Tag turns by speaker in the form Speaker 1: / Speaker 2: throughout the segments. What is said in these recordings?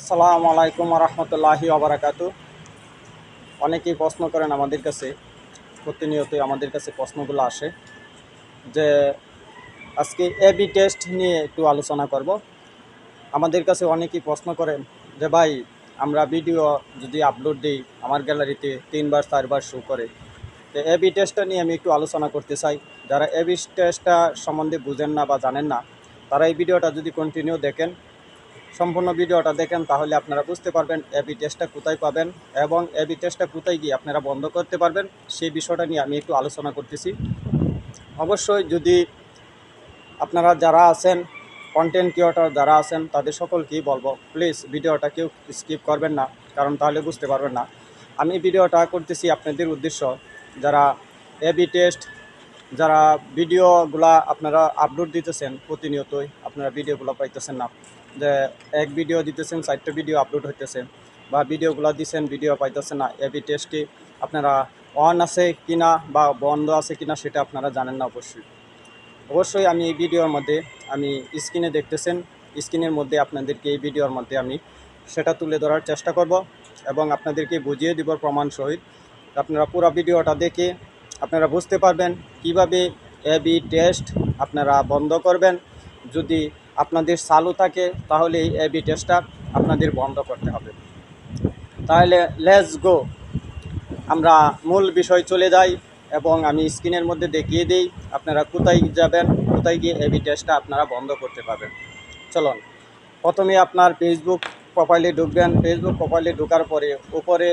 Speaker 1: আসসালামু আলাইকুম রহমতুল্লাহি আবরাকাতু অনেকেই প্রশ্ন করেন আমাদের কাছে, প্রতিনিয়তই আমাদের কাছে প্রশ্নগুলো আসে যে, আজকে এবি টেস্ট নিয়ে একটু আলোচনা করব। আমাদের কাছে অনেকেই প্রশ্ন করেন যে, ভাই, আমরা ভিডিও যদি আপলোড দিই, আমার গ্যালারিতে তিনবার, চারবার শো করে, তো এবি টেস্টটা নিয়ে আমি একটু আলোচনা করতে চাই। যারা এবি টেস্টটা সম্বন্ধে বুঝেন না বা জানেন না, তারা এই ভিডিওটা যদি কন্টিনিউ দেখেন সম্পূর্ণ ভিডিওটা দেখেন, তাহলে আপনারা বুঝতে পারবেন এবি টেস্টটা কোথায় পাবেন এবং এবি টেস্টটা কোথায় গিয়ে আপনারা বন্ধ করতে পারবেন, সেই বিষয়টা নিয়ে আমি একটু আলোচনা করতেছি। অবশ্যই যদি আপনারা যারা আছেন কন্টেন্ট ক্রিয়েটর যারা আছেন, তাদের সকলকেই বলব প্লিজ ভিডিওটা কেউ স্কিপ করবেন না, কারণ তাহলে বুঝতে পারবেন না। আমি ভিডিওটা করতেছি আপনাদের উদ্দেশ্য, যারা এবি টেস্ট যারা ভিডিওগুলা আপনারা আপলোড দিতেছেন, প্রতিনিয়তই আপনারা ভিডিওগুলো পাইতেছেন না। যে এক ভিডিও দিতেছেন, চারটে ভিডিও আপলোড হইতেছে বা ভিডিওগুলো দিচ্ছেন ভিডিও পাইতেছে না এবি টেস্টে আপনারা অন আছে কিনা বা বন্ধ আছে কিনা সেটা আপনারা জানেন না অবশ্যই। অবশ্যই আমি এই ভিডিওর মধ্যে, আমি স্ক্রিনে দেখতেছেন স্ক্রিনের মধ্যে আপনাদেরকে এই ভিডিওর মধ্যে আমি সেটা তুলে ধরার চেষ্টা করব এবং আপনাদেরকে বুঝিয়ে দিব প্রমাণ সহিত। আপনারা পুরো ভিডিওটা দেখে আপনারা বুঝতে পারবেন কীভাবে এবি টেস্ট আপনারা বন্ধ করবেন। যদি আপনাদের চালু থাকে তাহলে এই এবি টেস্টটা আপনাদের বন্ধ করতে হবে। তাহলে লেটস গো আমরা মূল বিষয় চলে যাই এবং আমি স্ক্রিনের মধ্যে দেখিয়ে দিই, আপনারা কোথায় যাবেন, কোথায় গিয়ে এবি টেস্টটা আপনারা বন্ধ করতে পারবেন। চলুন, প্রথমে আপনার ফেসবুক প্রোফাইলে ঢুকবেন। ফেসবুক প্রোফাইলে ঢোকার পরে উপরে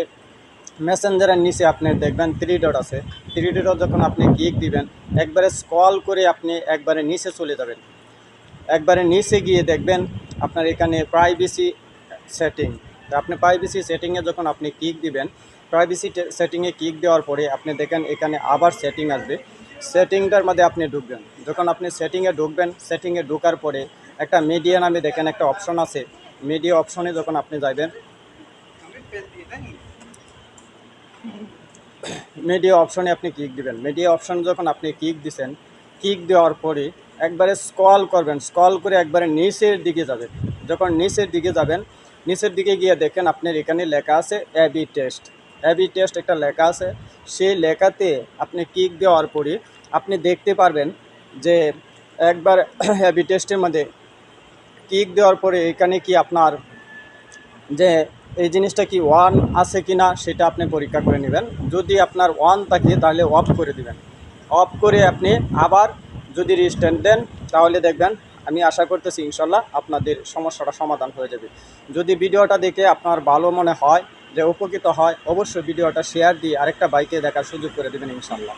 Speaker 1: মেসেঞ্জারের নিচে আপনি দেখবেন থ্রি ডট আছে। থ্রি ডট যখন আপনি ক্লিক দিবেন, একবারে স্কল করে আপনি একবারে নিচে চলে যাবেন। একবারে নিচে গিয়ে দেখবেন আপনার এখানে প্রাইভেসি সেটিং আপনি প্রাইভেসি সেটিংয়ে যখন আপনি ক্লিক দিবেন প্রাইভেসি সেটিংয়ে ক্লিক দেওয়ার পরে আপনি দেখেন এখানে আবার সেটিং আসবে। সেটিংটার মধ্যে আপনি ঢুকবেন। যখন আপনি সেটিংয়ে ঢুকবেন সেটিংয়ে ঢোকার পরে একটা মিডিয়া নামে দেখেন একটা অপশন আছে। মিডিয়া অপশনে যখন আপনি যাবেন মিডিয়া অপশনে আপনি ক্লিক দিবেন। মিডিয়া অপশন যখন আপনি ক্লিক দিছেন ক্লিক দেওয়ার পরে একবারে স্ক্রল করবেন স্ক্রল করে একবারে নিচের দিকে যাবেন। যখন নিচের দিকে যাবেন, নিচের দিকে গিয়ে দেখেন আপনার এখানে লেখা আছে এবি টেস্ট এবি টেস্ট একটা লেখা আছে। সেই লেখাতে আপনি ক্লিক দেওয়ার পরে আপনি দেখতে পারবেন যে একবার এবি টেস্টের মধ্যে কিক দেওয়ার পরে এখানে কি আপনার যে এই জিনিসটা কি ওয়ান আছে কি না সেটা আপনি পরীক্ষা করে নেবেন। যদি আপনার ওয়ান থাকে তাহলে অফ করে দিবেন। অফ করে আপনি আবার যদি রেজিস্ট্যান্ট দেন, তাহলে দেখবেন আমি আশা করতেছি ইনশাল্লাহ আপনাদের সমস্যাটা সমাধান হয়ে যাবে। যদি ভিডিওটা দেখে আপনার ভালো মনে হয়, যে উপকৃত হয়, অবশ্যই ভিডিওটা শেয়ার দিয়ে আরেকটা বাইকে দেখার সুযোগ করে দেবেন ইনশাল্লাহ।